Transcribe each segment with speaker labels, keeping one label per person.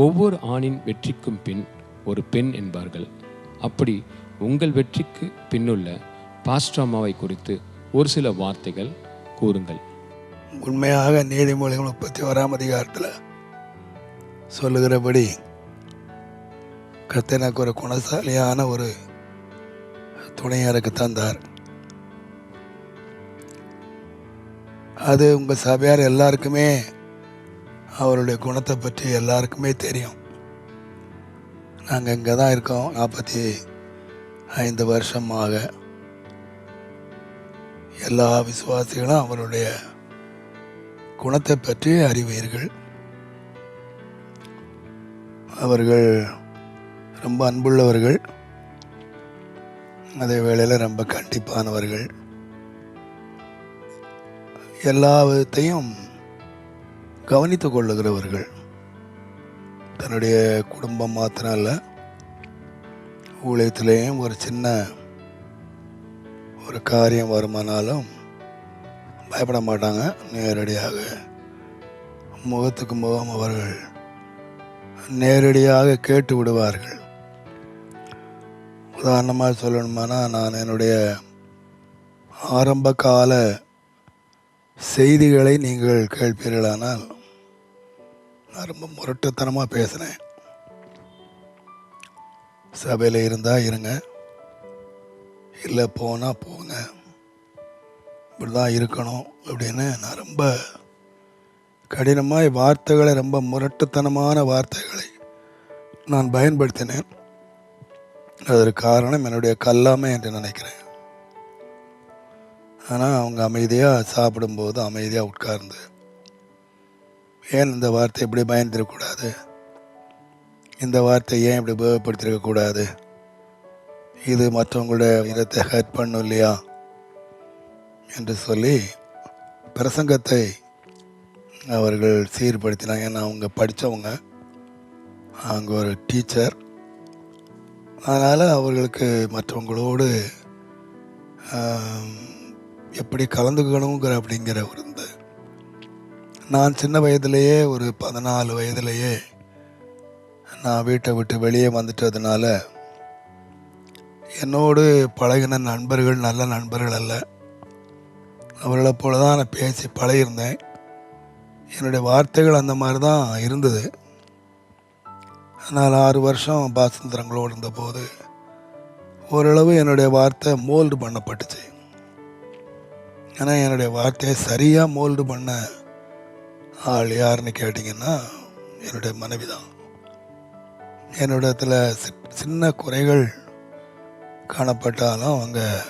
Speaker 1: ஒவ்வொரு ஆணின் வெற்றிக்கும் பின் ஒரு பெண் என்பார்கள். அப்படி உங்கள் வெற்றிக்கு பின்னுள்ள பாஸ்ட்ராமாவை குறித்து ஒரு சில வார்த்தைகள் கூறுங்கள்.
Speaker 2: உண்மையாக நீதிமொழிகள் முப்பத்தி ஓராம் அதிகாரத்தில் சொல்லுகிறபடி கர்த்தர் ஒரு குணசாலியான ஒரு துணையாருக்கு தந்தார். அது உங்கள் சபையார் எல்லாருக்குமே அவருடைய குணத்தை பற்றி எல்லாருக்குமே தெரியும். நாங்கள் இங்கே தான் இருக்கோம் நாற்பத்தி ஐந்து வருஷமாக. எல்லா விசுவாசிகளும் அவருடைய குணத்தை பற்றி அறிவீர்கள். அவர்கள் ரொம்ப அன்புள்ளவர்கள். அதே வேளையில் ரொம்ப கண்டிப்பானவர்கள். எல்லா விதத்தையும் கவனித்து கொள்ளுகிறவர்கள் தன்னுடைய குடும்பம் மாத்திரம் இல்லை ஊழியத்திலேயும் ஒரு சின்ன ஒரு காரியம் வருமானாலும் பயப்பட மாட்டாங்க. நேரடியாக முகத்துக்கு முகம் அவர்கள் நேரடியாக கேட்டு விடுவார்கள். உதாரணமாக சொல்லணுமானா நான் என்னுடைய ஆரம்ப கால செய்திகளை நீங்கள் கேட்பீர்களானால் நான் ரொம்ப முரட்டுத்தனமாக பேசினேன். சபையில் இருந்தால் இருங்க. இல்லை போனால் போங்க. இப்படி தான் இருக்கணும் அப்படின்னு நான் ரொம்ப கடினமாய் வார்த்தைகளை ரொம்ப முரட்டுத்தனமான வார்த்தைகளை நான் பயன்படுத்தினேன். அதற்கு காரணம் என்னுடைய கல்லாமை என்று நினைக்கிறேன். ஆனால் அவங்க அமைதியாக சாப்பிடும்போது அமைதியாக உட்கார்ந்து ஏன் இந்த வார்த்தை இப்படி பயந்துடக்கூடாது இந்த வார்த்தை ஏன் இப்படி உபயோகப்படுத்திருக்கக்கூடாது இது மற்றவங்களோட இடத்தை ஹர்ட் பண்ணும் இல்லையா? என்று சொல்லி பிரசங்கத்தை அவர்கள் சீர்படுத்தினாங்க. ஏன்னா அவங்க படித்தவங்க அவங்க ஒரு டீச்சர் அதனால் அவர்களுக்கு மற்றவங்களோடு எப்படி கலந்துக்கணுங்கிற அப்படிங்கிற ஒரு நான் சின்ன வயதிலேயே ஒரு பதினாலு வயதிலேயே நான் வீட்டை விட்டு வெளியே வந்துட்டதுனால என்னோடு பழகின நண்பர்கள் நல்ல நண்பர்கள் அல்ல. அவர்களை போல தான் நான் பேசி பழகியிருந்தேன். என்னுடைய வார்த்தைகள் அந்த மாதிரி தான் இருந்தது. ஆனால் ஆறு வருஷம் பாசந்திரங்களோடு இருந்தபோது ஓரளவு என்னுடைய வார்த்தை மோல்டு பண்ணப்பட்டுச்சு. ஆனால் என்னுடைய வார்த்தையை சரியாக மோல்டு பண்ண ஆள் யாருன்னு கேட்டிங்கன்னா என்னுடைய மனைவி தான். என்னிடத்துல சி- சின்ன குறைகள் காணப்பட்டாலும் அவங்க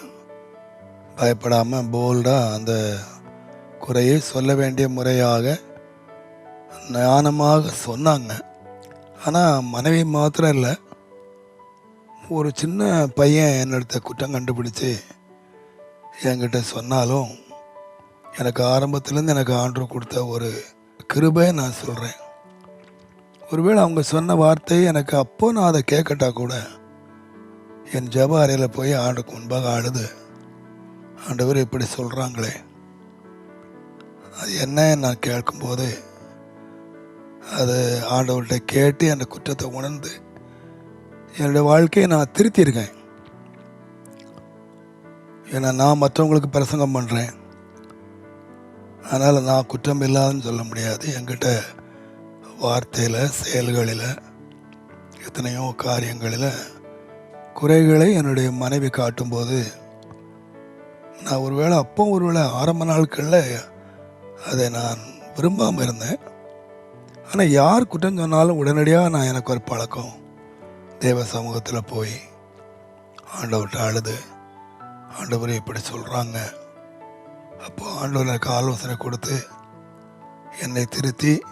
Speaker 2: பயப்படாமல் போல்டாக அந்த குறையை சொல்ல வேண்டிய முறையாக ஞானமாக சொன்னாங்க. ஆனால் மனைவி மாத்திரம் இல்லை. ஒரு சின்ன பையன் என்னிடத்த குற்றம் கண்டுபிடிச்சு என்கிட்ட சொன்னாலும் எனக்கு ஆரம்பத்துலேருந்து எனக்கு ஆண்டு கொடுத்த ஒரு கிருபை நான் சொல்கிறேன் ஒருவேளை அவங்க சொன்ன வார்த்தை எனக்கு அப்போ நான் அதை கேட்கட்டா கூட என் ஜெப அறையில் போய் ஆண்டுக்கு முன்பாக ஆடுது ஆண்டவர் இப்படி சொல்கிறாங்களே அது என்ன நான் கேட்கும்போது அது ஆண்டவர்கிட்ட கேட்டு அந்த குற்றத்தை உணர்ந்து என்னுடைய வாழ்க்கையை நான் திருத்தியிருக்கேன். ஏன்னா நான் மற்றவங்களுக்கு பிரசங்கம் பண்ணுறேன் அதனால் நான் குற்றம் இல்லாதன்னு சொல்ல முடியாது. என்கிட்ட வார்த்தையில் செயல்களில் எத்தனையோ காரியங்களில் குறைகளை என்னுடைய மனைவி காட்டும்போது நான் ஒருவேளை அப்போ ஒருவேளை ஆரம்ப நாட்களில் அதை நான் விரும்பாமல் இருந்தேன். ஆனால் யார் குற்றம் சொன்னாலும் உடனடியாக நான் எனக்கு ஒரு பழக்கம். தேவ சமூகத்தில் போய் ஆண்டவர்கிட்ட அழுது ஆண்டவர் இப்படி சொல்கிறாங்க அப்போ ஆண்டவர் எனக்கு ஆலோசனை கொடுத்து என்னை திருத்தி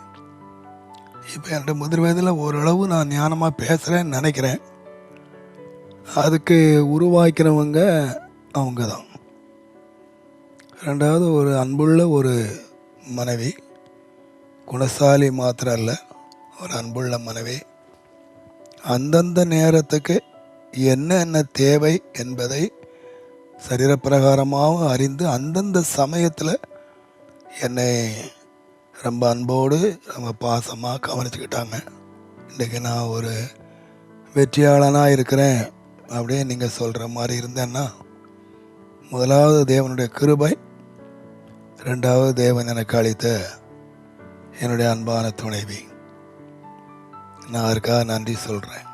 Speaker 2: இப்போ என்னோட முதிர் வயதில் ஓரளவு நான் ஞானமாக பேசுகிறேன்னு நினைக்கிறேன். அதுக்கு உருவாக்கிறவங்க அவங்க தான் ரெண்டாவது ஒரு அன்புள்ள ஒரு மனைவி குணசாலி மாத்திரம் அல்ல ஒரு அன்புள்ள மனைவி. அந்தந்த நேரத்துக்கு என்னென்ன தேவை என்பதை சரீரப்பிரகாரமாகவும் அறிந்து அந்தந்த சமயத்தில் என்னை ரொம்ப அன்போடு ரொம்ப பாசமாக கவனிச்சுக்கிட்டாங்க. இன்றைக்கி நான் ஒரு வெற்றியாளனாக இருக்கிறேன் அப்படின்னு நீங்கள் சொல்கிற மாதிரி இருந்தேன்னா முதலாவது தேவனுடைய கிருபை ரெண்டாவது தேவன் எனக்கு அளித்த என்னுடைய அன்பான துணைவி. நான் அதற்காக நன்றி சொல்கிறேன்